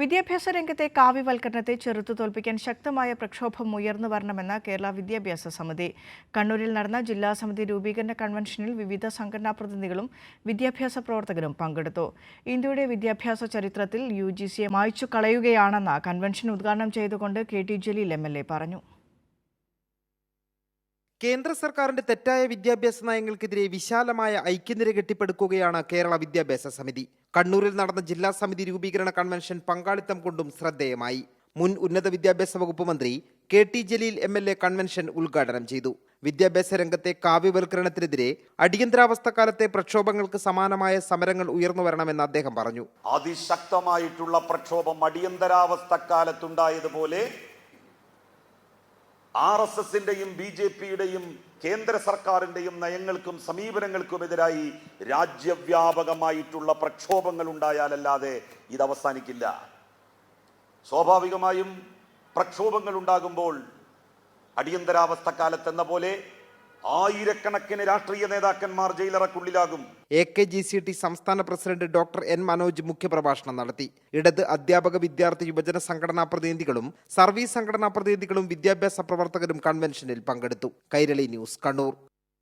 വിദ്യാഭ്യാസ രംഗത്തെ കാവ്യവൽക്കരണത്തെ ചെറുത്തു തോൽപ്പിക്കാൻ ശക്തമായ പ്രക്ഷോഭം ഉയർന്നു വരണമെന്ന് കേരള വിദ്യാഭ്യാസ സമിതി. കണ്ണൂരിൽ നടന്ന ജില്ലാ സമിതി രൂപീകരണ കൺവെൻഷനിൽ വിവിധ സംഘടനാ പ്രതിനിധികളും വിദ്യാഭ്യാസ പ്രവർത്തകരും പങ്കെടുത്തു. ഇന്ത്യയുടെ വിദ്യാഭ്യാസ ചരിത്രത്തിൽ യു ജി സിയെ മായ്ച്ചു കളയുകയാണെന്ന് കൺവെൻഷൻ ഉദ്ഘാടനം ചെയ്തുകൊണ്ട് K T Jaleel M L A പറഞ്ഞു. കേന്ദ്ര സർക്കാരിന്റെ തെറ്റായ വിദ്യാഭ്യാസ നയങ്ങൾക്കെതിരെ വിശാലമായ ഐക്യനിര കെട്ടിപ്പടുക്കുകയാണ് കേരള വിദ്യാഭ്യാസ സമിതി. കണ്ണൂരിൽ നടന്ന ജില്ലാ സമിതി രൂപീകരണ കൺവെൻഷൻ പങ്കാളിത്തം കൊണ്ടും ശ്രദ്ധേയമായി. മുൻ ഉന്നത വിദ്യാഭ്യാസ വകുപ്പ് മന്ത്രി K T Jaleel M L A convention ഉദ്ഘാടനം ചെയ്തു. വിദ്യാഭ്യാസ രംഗത്തെ കാവ്യവൽക്കരണത്തിനെതിരെ അടിയന്തരാവസ്ഥ കാലത്തെ പ്രക്ഷോഭങ്ങൾക്ക് സമാനമായ സമരങ്ങൾ ഉയർന്നു വരണമെന്ന് അദ്ദേഹം പറഞ്ഞു. അതിശക്തമായിട്ടുള്ള പ്രക്ഷോഭം അടിയന്തരാവസ്ഥ കാലത്തുണ്ടായതുപോലെ ആർ എസ് എസിന്റെയും ബി ജെ പിയുടെയും കേന്ദ്ര സർക്കാരിന്റെയും നയങ്ങൾക്കും സമീപനങ്ങൾക്കുമെതിരായി രാജ്യവ്യാപകമായിട്ടുള്ള പ്രക്ഷോഭങ്ങൾ ഉണ്ടായാലല്ലാതെ ഇത് അവസാനിക്കില്ല. സ്വാഭാവികമായും പ്രക്ഷോഭങ്ങൾ ഉണ്ടാകുമ്പോൾ അടിയന്തരാവസ്ഥ കാലത്തെന്ന പോലെ ആയിരക്കണക്കിന് രാഷ്ട്രീയ നേതാക്കന്മാർ ജയിലറക്കുള്ളിലാകും. A K G C T സംസ്ഥാന പ്രസിഡന്റ് ഡോക്ടർ എൻ മനോജ് മുഖ്യപ്രഭാഷണം നടത്തി. ഇടത് അധ്യാപക വിദ്യാർത്ഥി യുവജന സംഘടനാ പ്രതിനിധികളും സർവീസ് സംഘടനാ പ്രതിനിധികളും വിദ്യാഭ്യാസ പ്രവർത്തകരും കൺവെൻഷനിൽ പങ്കെടുത്തു. കൈരളി ന്യൂസ് കണ്ണൂർ.